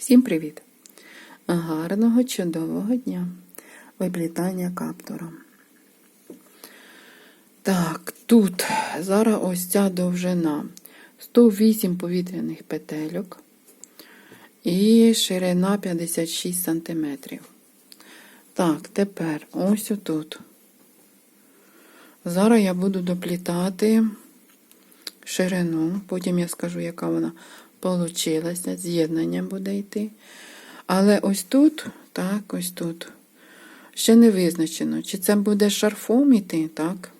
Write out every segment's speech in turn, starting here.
Всім привіт! Гарного, чудового дня! Виплітання каптуром. Так, тут зараз ось ця довжина 108 повітряних петельок і ширина 56 см. Так, тепер ось отут. Зараз я буду доплітати ширину, потім я скажу, яка вона получилася, з'єднання буде йти. Але ось тут, так, ось тут, ще не визначено, чи це буде шарфом йти, так?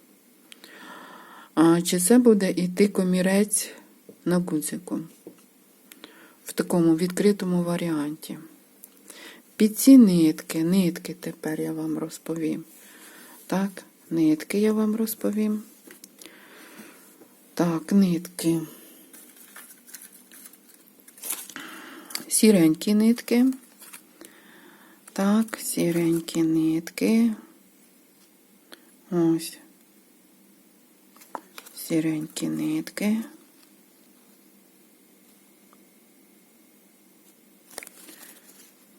А чи це буде йти комірець на гудзику. В такому відкритому варіанті. Під ці нитки, нитки тепер я вам розповім. Так, нитки я вам розповім. Так, нитки. Сіренькі нитки. Так, сіренькі нитки. Ось. Сіренькі нитки.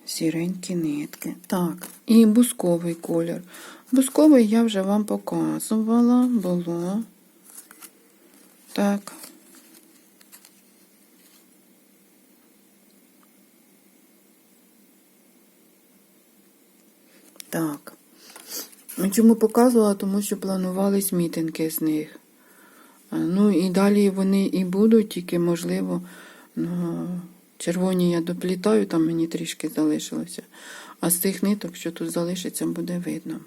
Сіренькі нитки. Так, і бусковий колір. Бусковий я вже вам показувала, було. Так. Так. Чому показувала? Тому що планувались мітинги з них. Ну і далі вони і будуть, тільки, можливо, ну, червоні я доплітаю, там мені трішки залишилося. А з цих ниток, що тут залишиться, буде видно.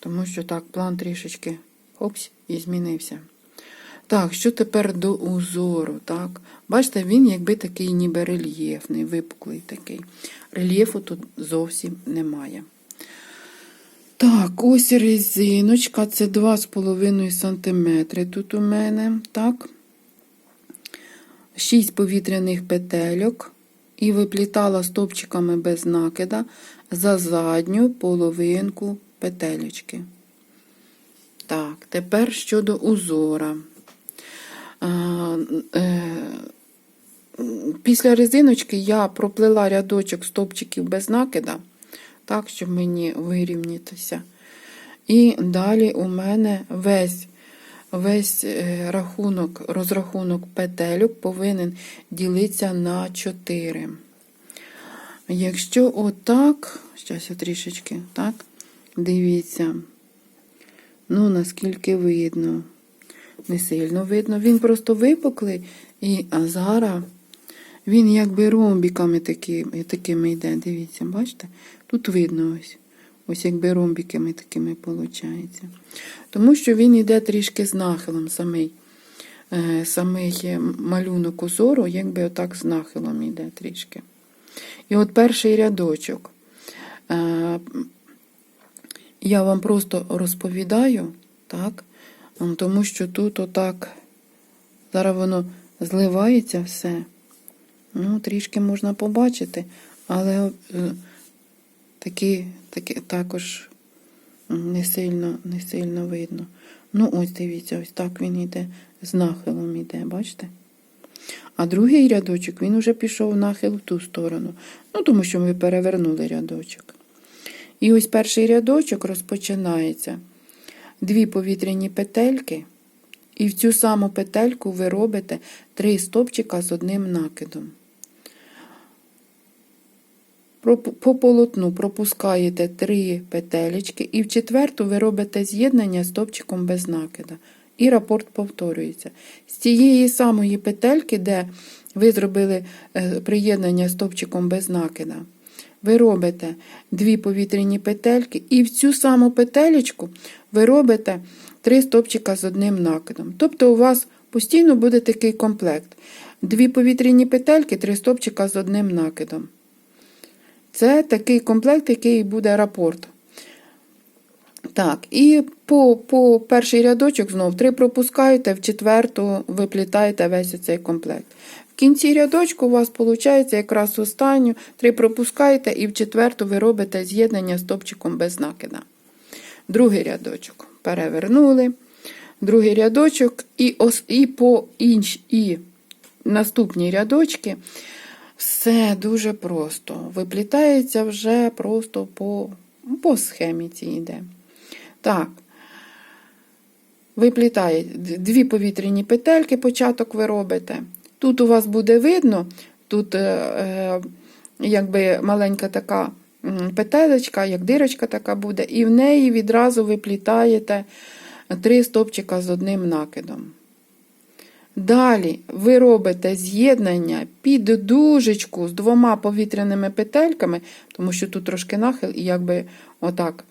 Тому що так, план трішечки хопс, і змінився. Так, що тепер до узору? так? Бачите, він якби такий ніби рельєфний, випуклий такий. Рельєфу тут зовсім немає. Так, ось резиночка, це 2,5 см тут у мене, так. 6 повітряних петельок і виплітала стопчиками без накида за задню половинку петелечки. Так, тепер щодо узора. Е, Після резиночки я проплила рядочок стопчиків без накида так, щоб мені вирівнятися. І далі у мене весь весь е, рахунок, розрахунок петелюк повинен ділитися на 4. Якщо отак, зараз я трішечки, так, дивіться, ну, наскільки видно, не сильно видно, він просто випуклий, і зараз він якби ромбіками такими, такими йде, дивіться, бачите? Тут видно ось. Ось якби ромбіками такими виходить. Тому що він йде трішки з нахилом самий. Е, самий малюнок узору, якби отак з нахилом йде трішки. І от перший рядочок. Е, я вам просто розповідаю, так? Тому що тут отак, зараз воно зливається все. Ну, трішки можна побачити, але е, такі, такі також не сильно, не сильно видно. Ну, ось дивіться, ось так він йде, з нахилом йде, бачите? А другий рядочок він вже пішов нахил в ту сторону. Ну, тому що ми перевернули рядочок. І ось перший рядочок розпочинається. Дві повітряні петельки. І в цю саму петельку ви робите три стопчика з одним накидом. По полотну пропускаєте три петелечки, і в четверту ви робите з'єднання стопчиком без накида. І рапорт повторюється. З цієї самої петельки, де ви зробили е, приєднання стопчиком без накида, ви робите дві повітряні петельки, і в цю саму петелечку ви робите три стопчика з одним накидом. Тобто у вас постійно буде такий комплект. Дві повітряні петельки, три стопчика з одним накидом. Це такий комплект, який буде рапорт. Так, і по по перший рядочок знов три пропускаєте, в четверту виплітаєте весь цей комплект. В кінці рядочку у вас виходить якраз останню, три пропускаєте, і в четверту ви робите з'єднання з стопчиком без накида. Другий рядочок перевернули. Другий рядочок, і ос, і по інш, і наступні рядочки Все дуже просто. Виплітається вже просто по, по схемі цій йде. Так. Виплітає дві повітряні петельки, початок ви робите. Тут у вас буде видно, тут е, е, якби маленька така петелечка, як дирочка така буде, і в неї відразу виплітаєте три стопчика з одним накидом. Далі ви робите з'єднання під дужечку з двома повітряними петельками, тому що тут трошки нахил, і якби отак,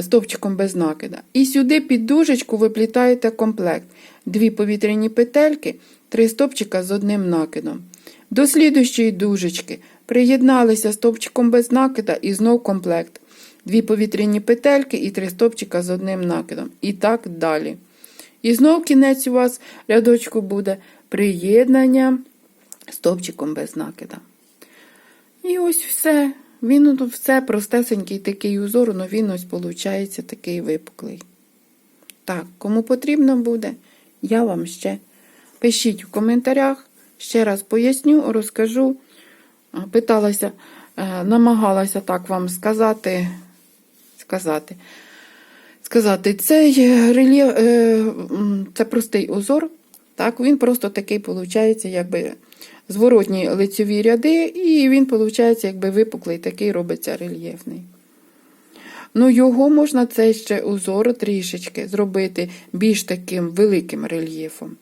стовпчиком без накида. І сюди під дужечку ви плітаєте комплект. Дві повітряні петельки, три стовпчика з одним накидом. До слідущої дужечки приєдналися стовпчиком без накида і знов комплект. Дві повітряні петельки і три стовпчика з одним накидом. І так далі. І знов кінець у вас рядочку буде приєднання стовпчиком без накида. І ось все. Він все простесенький такий узор, але він ось виходить такий випуклий. Так, кому потрібно буде, я вам ще пишіть в коментарях, ще раз поясню, розкажу. Питалася, е, намагалася так вам сказати, сказати. Сказати, цей е, рельєф, е, це простий узор, так, він просто такий, виходить, якби зворотні лицьові ряди, і він, виходить, якби випуклий, такий робиться рельєфний. Ну, його можна цей ще узор трішечки зробити більш таким великим рельєфом.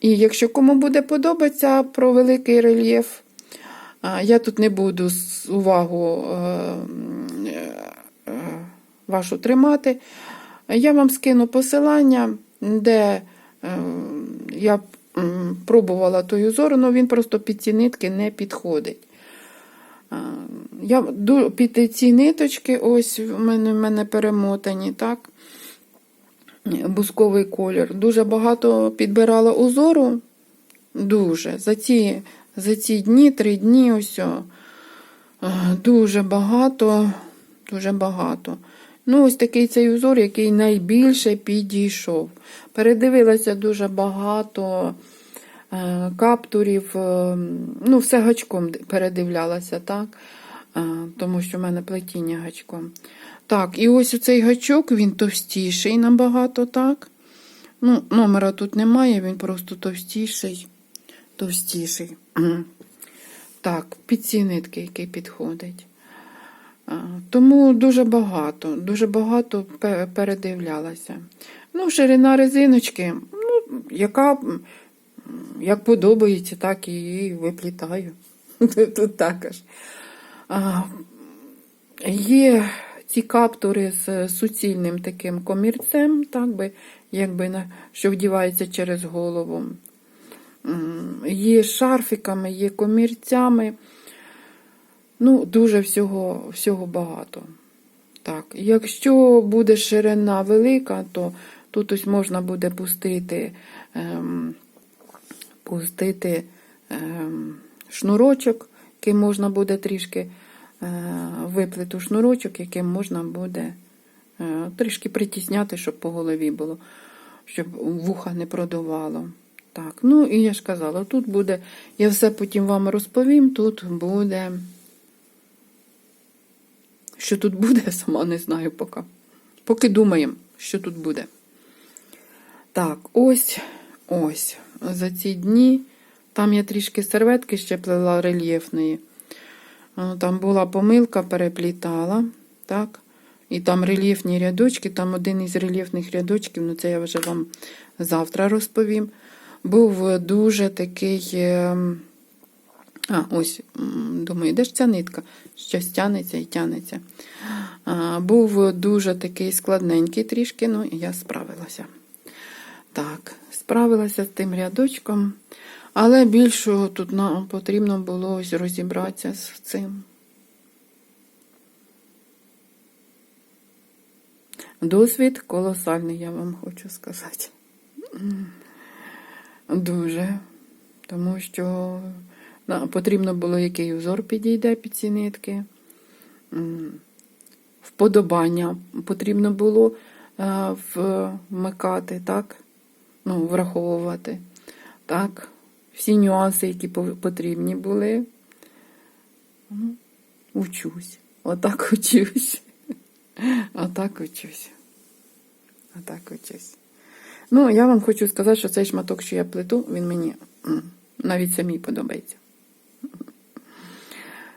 І якщо кому буде подобатися про великий рельєф, я тут не буду увагу е, вашу тримати. Я вам скину посилання, де е, я пробувала той узор, але він просто під ці нитки не підходить. А, Я під ці ниточки, ось в мене, в мене перемотані, так? Бусковий колір. Дуже багато підбирала узору. Дуже. За ці, за ці дні, три дні, ось. е, Дуже багато, дуже багато. Ну, ось такий цей узор, який найбільше підійшов. Передивилася дуже багато е, каптурів, е, ну, все гачком передивлялася, так? Е, Тому що в мене плетіння гачком. Так, і ось цей гачок, він товстіший набагато, так? Ну, номера тут немає, він просто товстіший. Товстіший. Так, під ці нитки, який підходить. Тому дуже багато, дуже багато передивлялася. Ну, ширина резиночки, ну, яка як подобається, так і виплітаю. Тут також. Є ці каптури з суцільним таким комірцем, так би, якби, що вдівається через голову. Є шарфіками, є комірцями. Ну, дуже всього, всього багато. Так, якщо буде ширина велика, то тут ось можна буде пустити, ем, пустити ем, шнурочок, яким можна буде трішки е, виплиту шнурочок, яким можна буде е, трішки притісняти, щоб по голові було, щоб вуха не продувало. Так, ну і я ж казала, тут буде, я все потім вам розповім, тут буде. Що тут буде, сама не знаю поки. Поки думаємо, що тут буде. Так, ось, ось. За ці дні. Там я трішки серветки ще плела рельєфної. Там була помилка, переплітала. Так. І там рельєфні рядочки, там один із рельєфних рядочків, ну це я вже вам завтра розповім. Був дуже такий. А, ось, думаю, де ж ця нитка? Щось тянеться і тянеться. А, був дуже такий складненький трішки, ну і я справилася. Так, справилася з тим рядочком, але більшого тут нам потрібно було ось розібратися з цим. Досвід колосальний, я вам хочу сказати. Дуже. Тому що потрібно було, який узор підійде під ці нитки. Вподобання потрібно було е, вмикати, так? Ну, враховувати. Так. Всі нюанси, які потрібні були. Ну, учусь. Отак учусь. Отак учусь. Отак учусь. Ну, я вам хочу сказати, що цей шматок, що я плету, він мені навіть самій подобається.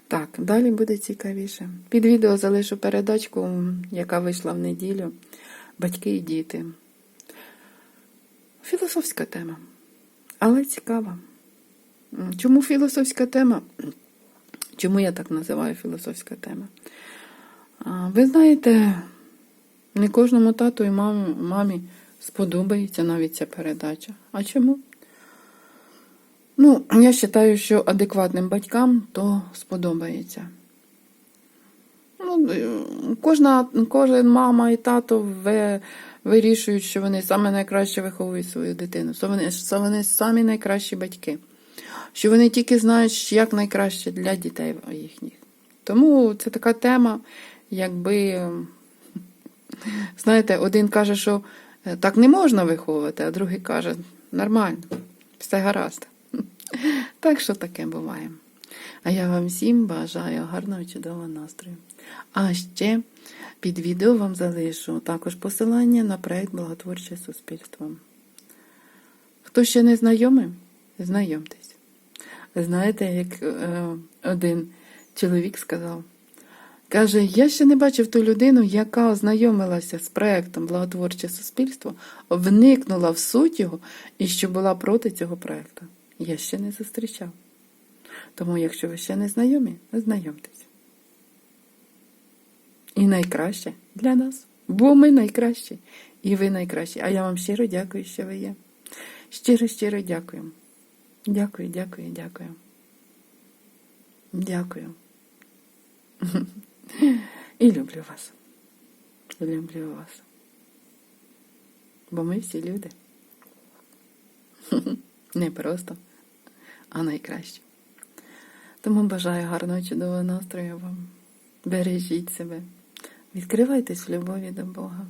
Так, далі буде цікавіше. Під відео залишу передачку, яка вийшла в неділю. Батьки і діти. Філософська тема, але цікава. Чому філософська тема? Чому я так називаю філософська тема? Ви знаєте, не кожному тату і мамі, сподобається навіть ця передача. А чому? Ну, я вважаю, що адекватним батькам то сподобається. Ну, е, кожна, кожен мама і тато вирішують, що вони саме найкраще виховують свою дитину. Що вони, що вони самі найкращі батьки. Що вони тільки знають, як найкраще для дітей їхніх. Тому це така тема, якби, знаєте, один каже, що е, так не можна виховувати, а другий каже, нормально, все гаразд. Так що таке буває. А я вам всім бажаю гарного і чудового настрою. А ще під відео вам залишу також посилання на проєкт Благотворче суспільство. Хто ще не знайомий, знайомтесь. Знаєте, як е, один чоловік сказав, каже, я ще не бачив ту людину, яка ознайомилася з проєктом Благотворче суспільство, вникнула в суть його і що була проти цього проєкту. Я ще не зустрічав. Тому, якщо ви ще не знайомі, знайомтесь. І найкраще для нас. Бо ми найкращі. І ви найкращі. А я вам щиро дякую, що ви є. Щиро, щиро дякую. Дякую, дякую, дякую. Дякую. І люблю вас. Люблю вас. Бо ми всі люди. Не просто, а найкраще. Тому бажаю гарного чудового настрою вам. Бережіть себе. Відкривайтесь в любові до Бога.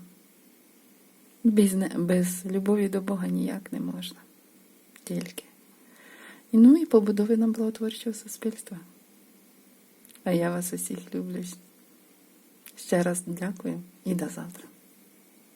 Без, без любові до Бога ніяк не можна. Тільки. І ну і побудови нам благотворчого суспільства. А я вас усіх люблю. Ще раз дякую і до завтра.